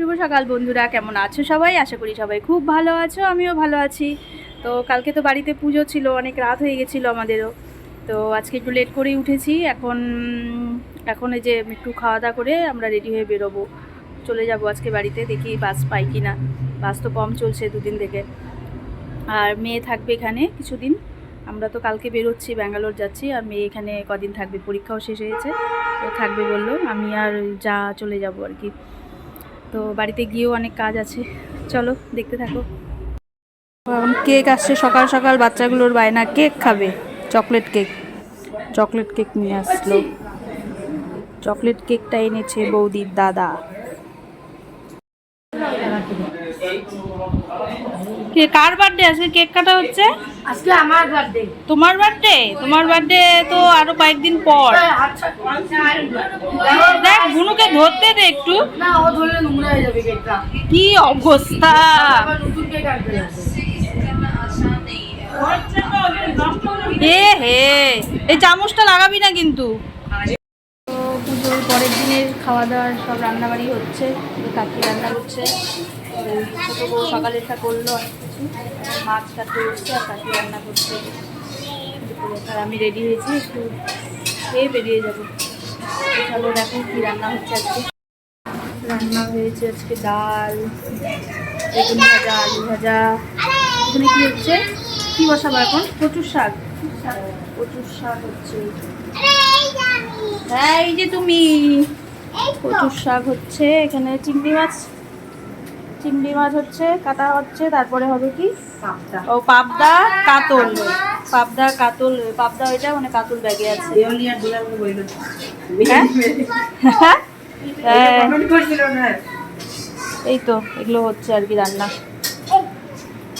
শুভ সকাল বন্ধুরা, কেমন আছো সবাই? আশা করি সবাই খুব ভালো আছো, আমিও ভালো আছি। তো কালকে তো বাড়িতে পুজো ছিল, অনেক রাত হয়ে গেছিল আমাদেরও। তো আজকে একটু লেট করেই উঠেছি, এখন এখন এই যে একটু খাওয়া দাওয়া করে আমরা রেডি হয়ে বেরোবো। চলে যাব আজকে বাড়িতে, দেখি বাস পাই কি না বাস তো কম চলছে দুদিন থেকে। আর মেয়ে থাকবে এখানে কিছুদিন। আমরা তো কালকে বেরোচ্ছি, ব্যাঙ্গালোর যাচ্ছি, আর মেয়ে এখানে কদিন থাকবে, পরীক্ষাও শেষ হয়েছে। তো থাকবে বলল, আমি আর যা চলে যাব আর কি। তো বাড়িতে গিয়েও অনেক কাজ আছে। চলো, দেখতে থাকো। কেক আসছে, সকাল সকাল বাচ্চাগুলোর বায়না। কেক খাবে? Chocolate cake. চকলেট কেক নিয়ে আসলো। চকলেট কেকটা এনেছে বৌদির দাদা। কার বার্থডে আজকে কেক কাটা হচ্ছে? আজকে আমার বার্থডে তোমার বার্থডে তোমার বার্থডে তো আরও কয়েকদিন পর। দেখ বুনুকে ধরতে দে একটু। না ও ধরলে নোংরা হয়ে যাবে কেকটা কি অবস্থা? নতুন কেক আনতে এ হে এই চামচটা লাগাবি না কিন্তু। পুজোর পরের দিনের খাওয়া দাওয়ার সব রান্নাবাড়ি হচ্ছে তো কাকি রান্না করছে ছোটো বউ সকালেরটা করল অনেক কিছু, মাছ কাটতে বসছে আর কাকি রান্না করছে। আর আমি রেডি হয়েছি, একটু খেয়ে বেরিয়ে যাব। তো চলো দেখো কী রান্না হচ্ছে আজকে। রান্না হয়েছে আজকে ডাল, বেগুন ভাজা, আলু ভাজা। এখানে কি হচ্ছে? কি বসাবো এখন? প্রচুর শাক। প্রচুর শাক হচ্ছে। এই যে তুমি। প্রচুর শাক হচ্ছে এখানে চিংড়ি মাছ। চিংড়ি মাছ হচ্ছে কাটা হচ্ছে তারপরে হবে কি? ও পাবদা কাতল। পাবদা কাতল পাবদা ওইটা মানে কাতল ব্যাগে আছে। হ্যাঁ? হ্যাঁ। এই তো এগুলো হচ্ছে আর কি রান্না।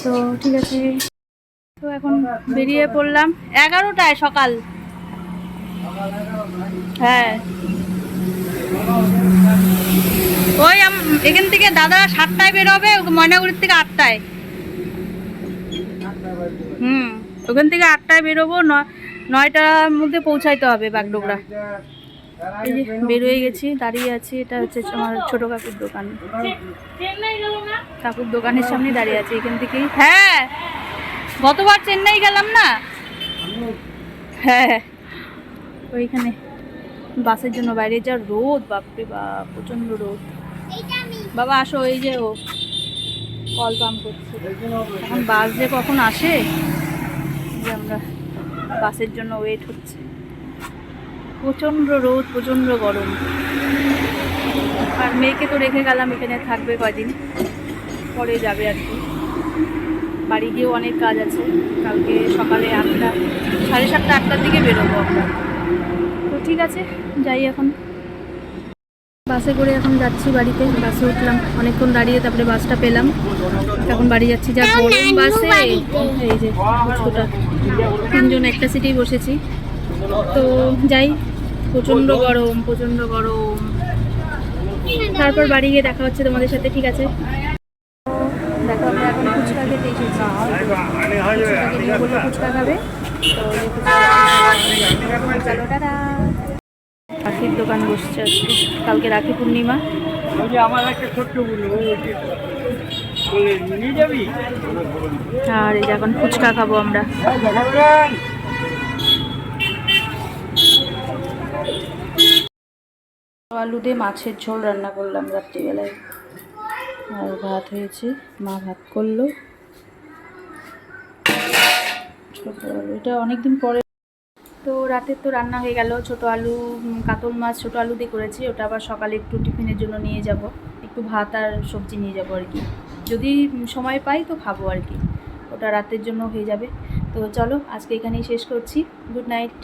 তো ঠিক আছে। তো এখন বেরিয়ে পড়লাম। এগারোটায় সকাল। হ্যাঁ। ওই এখান থেকে দাদা সাতটায় বেরোবে, ময়নাগুড়ির থেকে আটটায়। হুম, ওখান থেকে আটটায় বেরোবো নয়টার মধ্যে পৌঁছাইতে হবে বাগডোগরা। এই গেছি, দাঁড়িয়ে আছি, এটা হচ্ছে আমার ছোট কাকুর দোকান। কাকুর দোকানের সামনে দাঁড়িয়ে আছি, এখান থেকেই। হ্যাঁ গতবার চেন্নাই গেলাম না? হ্যাঁ। ওইখানে বাসের জন্য বাইরে যা রোদ, বাপরে বাপ, প্রচণ্ড রোদ। বাবা, আসো, এই যে ও কল পাম্প করছে। এখন বাস যে কখন আসে? যে আমরা বাসের জন্য ওয়েট হচ্ছে। প্রচণ্ড রোদ, প্রচণ্ড গরম। আর মেয়েকে তো রেখে গেলাম, এখানে থাকবে কয়দিন। পরে যাবে আর কি। বাড়ি গিয়েও অনেক কাজ আছে। কালকে সকালে আটটা, সাড়ে সাতটা, আটটার দিকে বেরোবো আমরা। তো ঠিক আছে যাই এখন। বাসে করে এখন যাচ্ছি বাড়িতে। বাসে উঠলাম অনেকক্ষণ দাঁড়িয়ে তারপরে বাসটা পেলাম। এখন বাড়ি যাচ্ছি যা গরম বাসে। এই যে তিনজন একটা সিটেই বসেছি। তো যাই প্রচণ্ড গরম প্রচণ্ড গরম। তারপর বাড়ি গিয়ে দেখা হচ্ছে তোমাদের সাথে ঠিক আছে? দেখো আমরা এখন ফুচকা খেতে এসেছি। ফুচকাকে নিয়ে ফুচকা খাবে। তো ফুচকা চলো রাখির দোকান বসছে আজকে। কালকে রাখি পূর্ণিমা। আমার একটা ছোট্ট আর এই যে এখন ফুচকা খাব আমরা। আলু দিয়ে মাছের ঝোল রান্না করলাম রাত্রিবেলায়। আর ভাত হয়েছে মা ভাত করল। এটা অনেকদিন পরে তো রাতের তো রান্না হয়ে গেল। ছোট আলু কাতল মাছ, ছোট আলু দিয়ে করেছি। ওটা আবার সকালে একটু টিফিনের জন্য নিয়ে যাব। একটু ভাত আর সবজি নিয়ে যাব আর কি। যদি সময় পাই তো খাব আর কি। ওটা রাতের জন্য হয়ে যাবে। তো চলো, আজকে এখানেই শেষ করছি। Good night.